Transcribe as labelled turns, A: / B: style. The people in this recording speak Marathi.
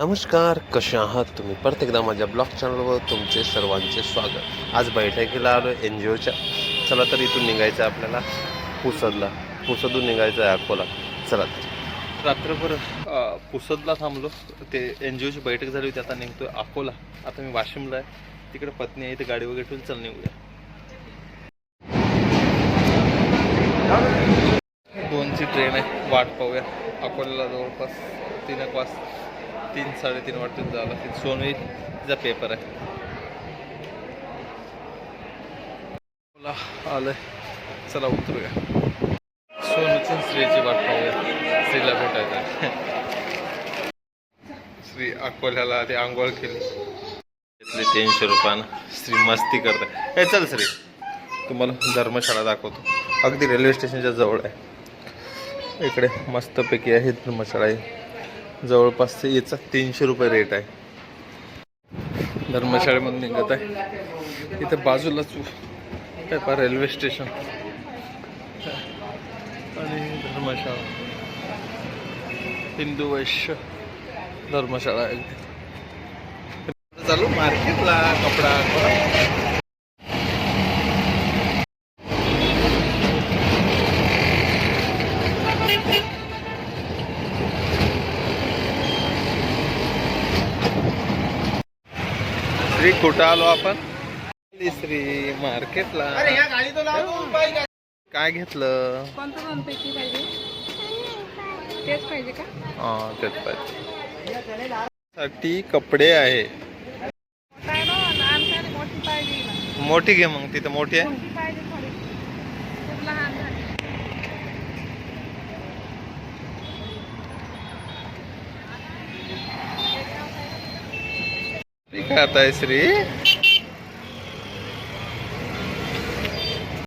A: नमस्कार कसे आहात तुम्ही? परत एकदा माझ्या ब्लॉग चॅनलवर तुमचे सर्वांचे स्वागत. आज बैठकीला आलो एन जी ओच्या चला तर इथून निघायचं आहे आपल्याला पुसदला. पुसदून निघायचं आहे अकोला. चला तर. रात्रभर पुसदला थांबलो. ते एन जी ओची बैठक झाली होती आता निघतोय अकोला. आता मी वाशिमला आहे. तिकडे पत्नी आहे इथे गाडी वगैरे ठेवून चल निघूया. दोनची ट्रेन आहे वाट पाहूया. अकोल्याला जवळपास तीन एक वाजता. तीन साडेतीन वाटून झाला. ती सोनवी तिचा पेपर आहे. आलंय. चला उतरूया. सोनूची स्त्रीची श्रीची वाट पाहूया. श्रीला भेटायचं श्री अकोल्याला आधी आंघोळ केली. तीनशे रुपयानं. श्री मस्ती करतात हे चल श्री. तुम्हाला धर्मशाळा दाखवतो. अगदी रेल्वे स्टेशनच्या जवळ आहे. इकडे मस्तपैकी आहे धर्मशाळा. आहे जवळपास ते याचा तीनशे रुपये रेट आहे. धर्मशाळेमधून निघत आहे. इथं बाजूलाच काय पहा रेल्वे स्टेशन आणि धर्मशाळा. हिंदू वैश्य धर्मशाळा आहे. चालू मार्केटला कपडा. श्री कुठं आलो आपण? श्री मार्केटला. काय घेतलं?
B: तेच पाहिजे का?
A: हा तेच पाहिजे. साठी कपडे आहे. मोठी घे मग तिथं मोठी आहे
B: मोठी पाहिजे थोडी खूप लहान झाली
A: श्री काय आता आहे श्री